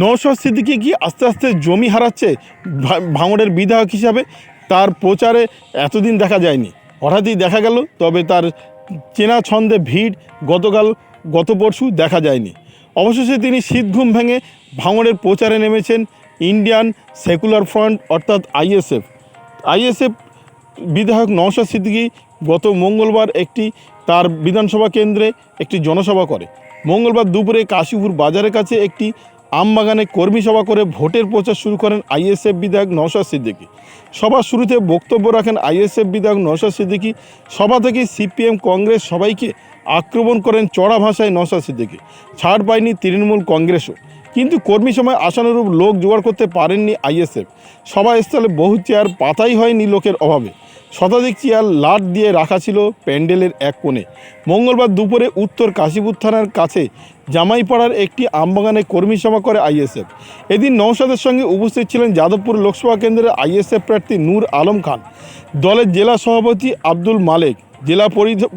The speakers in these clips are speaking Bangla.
নৌশদ সিদ্দিকি কি আস্তে আস্তে জমি হারাচ্ছে ভাঙড়ের বিধায়ক হিসাবে? তার প্রচারে এতদিন দেখা যায়নি। হঠাৎই দেখা গেল, তবে তার চেনা ছন্দে ভিড় গতকাল, গত পরশু দেখা যায়নি। অবশেষে তিনি শীত ঘুম ভেঙে ভাঙড়ের প্রচারে নেমেছেন ইন্ডিয়ান সেকুলার ফ্রন্ট, অর্থাৎ আইএসএফ। আইএসএফ বিধায়ক নওশাদ সিদ্দিকী গত মঙ্গলবার একটি, তার বিধানসভা কেন্দ্রে একটি জনসভা করে। মঙ্গলবার দুপুরে কাশীপুর বাজারের কাছে একটি আমবাগানে কর্মী সভা করে ভোটের প্রচার শুরু করেন আইএসএফ বিধায়ক নওশাদ সিদ্দিকী। সবার শুরুতে বক্তব্য রাখেন আইএসএফ বিধায়ক নওশাদ সিদ্দিকী। সভা থেকে সিপিএম কংগ্রেস সবাইকে আক্রমণ করেন চড়া ভাষায় নওশাদ সিদ্দিকী। ছাড় পায়নি তৃণমূল কংগ্রেসও। কিন্তু কর্মী সময় আশানুরূপ লোক জোগাড় করতে পারেননি আইএসএফ। সভাস্থলে বহু চেয়ার পাতাই হয়নি লোকের অভাবে। শতাধিক চেয়ার লাট দিয়ে রাখা ছিল প্যান্ডেলের এক কোণে। মঙ্গলবার দুপুরে উত্তর কাশীপুর থানার কাছে জামাইপাড়ার একটি আমবাগানে কর্মী সভা করে আইএসএফ। এদিন নৌসাদের সঙ্গে উপস্থিত ছিলেন যাদবপুর লোকসভা কেন্দ্রের আইএসএফ প্রার্থী নূর আলম খান। দলের জেলা সভাপতি আব্দুল মালেক, জেলা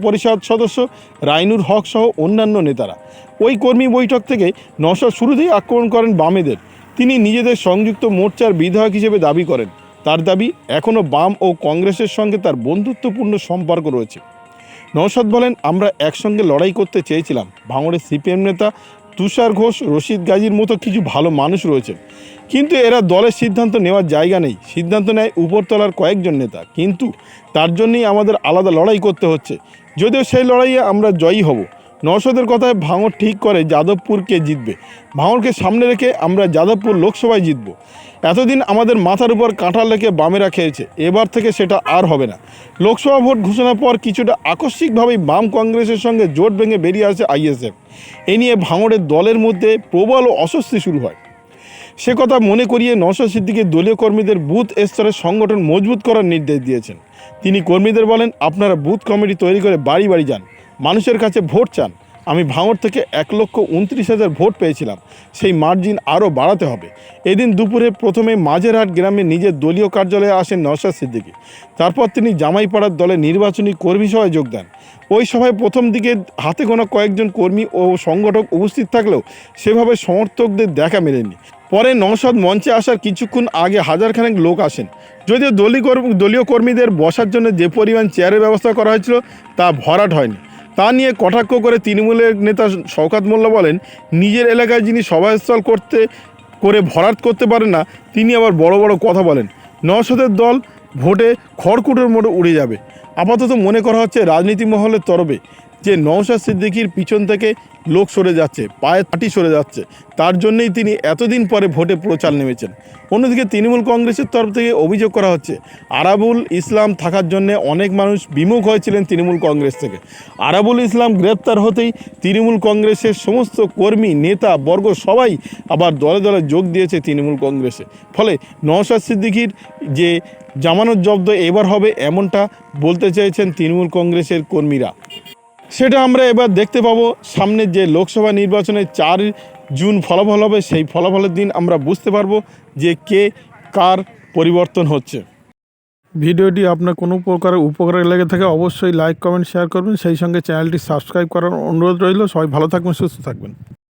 পরিষদ সদস্য রাইনুর হক সহ অন্যান্য নেতারা। ওই কর্মী বৈঠক থেকে নশা শুরুতেই আক্রমণ করেন বামেদের। তিনি নিজেদের সংযুক্ত মোর্চার বিধায়ক হিসেবে দাবি করেন। তার দাবি এখনও বাম ও কংগ্রেসের সঙ্গে তার বন্ধুত্বপূর্ণ সম্পর্ক রয়েছে। নৌসাদ বলেন, আমরা একসঙ্গে লড়াই করতে চেয়েছিলাম। ভাঙড়ের সিপিএম নেতা তুষার ঘোষ, রশিদ গাজীর মতো কিছু ভালো মানুষ রয়েছেন। কিন্তু এরা দলের সিদ্ধান্ত নেওয়ার জায়গা নেই। সিদ্ধান্ত নেয় উপরতলার কয়েকজন নেতা। কিন্তু তার জন্যই আমাদের আলাদা লড়াই করতে হচ্ছে। যদিও সেই লড়াইয়ে আমরা জয়ী হব। নৌসদের কথায় ভাঙড় ঠিক করে যাদবপুরকে জিতবে। ভাঙরকে সামনে রেখে আমরা যাদবপুর লোকসভায় জিতব। এতদিন আমাদের মাথার উপর কাঁটা লেখে বামেরা খেয়েছে, এবার থেকে সেটা আর হবে না। লোকসভা ভোট ঘোষণার পর কিছুটা আকস্মিকভাবেই বাম কংগ্রেসের সঙ্গে জোট ভেঙে বেরিয়ে আসে আইএসএফ। এ নিয়ে ভাঙড়ের দলের মধ্যে প্রবল ও অস্বস্তি শুরু হয়। সে কথা মনে করিয়ে নওশাদ সিদ্দিকের দলীয় কর্মীদের বুথ স্তরের সংগঠন মজবুত করার নির্দেশ দিয়েছেন। তিনি কর্মীদের বলেন, আপনারা বুথ কমিটি তৈরি করে বাড়ি বাড়ি যান। মানুষের কাছে ভোট চান। আমি ভাঙড় থেকে এক লক্ষ উনত্রিশ হাজার ভোট পেয়েছিলাম। সেই মার্জিন আরও বাড়াতে হবে। এদিন দুপুরে প্রথমে মাঝেরহাট গ্রামে নিজের দলীয় কার্যালয়ে আসেন নওশাদ সিদ্দিকী। তারপর তিনি জামাইপাড়ার দলে নির্বাচনী কর্মী সভায় যোগ দেন। ওই সভায় প্রথম দিকে হাতে গোনা কয়েকজন কর্মী ও সংগঠক উপস্থিত থাকলেও সেভাবে সমর্থকদের দেখা মেলেনি। পরে নওশাদ মঞ্চে আসার কিছুক্ষণ আগে হাজারখানেক লোক আসেন। যদিও দলীয় দলীয় কর্মীদের বসার জন্য যে পরিমাণ চেয়ারের ব্যবস্থা করা হয়েছিল তা ভরাট হয়নি। তা নিয়ে কটাক্ষ করে তৃণমূলের নেতা শওকাত মোল্লা বলেন, নিজের এলাকায় যিনি সভাস্থল করতে, করে ভরাট করতে পারেন না, তিনি আবার বড় বড় কথা বলেন। নওশাদের দল ভোটে খড়কুটোর মোড়ে উড়ে যাবে। আপাতত মনে করা হচ্ছে রাজনীতি মহলের তরফে যে নওশাদ সিদ্দিকির পিছন থেকে লোক সরে যাচ্ছে পায়ে তাটি সরে যাচ্ছে। তার জন্যই তিনি এতদিন পরে ভোটে প্রচার নেমেছেন। অন্যদিকে তৃণমূল কংগ্রেসের তরফ থেকে অভিযোগ করা হচ্ছে, আরাবুল ইসলাম থাকার জন্য অনেক মানুষ বিমুখ হয়েছিলেন তৃণমূল কংগ্রেস থেকে। আরাবুল ইসলাম গ্রেপ্তার হতেই তৃণমূল কংগ্রেসের সমস্ত কর্মী, নেতা, বর্গ সবাই আবার দলে দলে যোগ দিয়েছে তৃণমূল কংগ্রেসে। ফলে নওশাদ সিদ্দিকির যে জামানত জব্দ এবার হবে এমনটা বলতে চেয়েছেন তৃণমূল কংগ্রেসের কর্মীরা। সেটা আমরা এবার দেখতে পাবো। সামনের যে লোকসভা নির্বাচনে চার জুন ফলাফল হবে, সেই ফলাফলের দিন আমরা বুঝতে পারব যে কে কার পরিবর্তন হচ্ছে। ভিডিওটি আপনার কোনো প্রকারের উপকারে লেগে থাকে অবশ্যই লাইক, কমেন্ট, শেয়ার করবেন। সেই সঙ্গে চ্যানেলটি সাবস্ক্রাইব করার অনুরোধ রইল। সবাই ভালো থাকবেন, সুস্থ থাকবেন।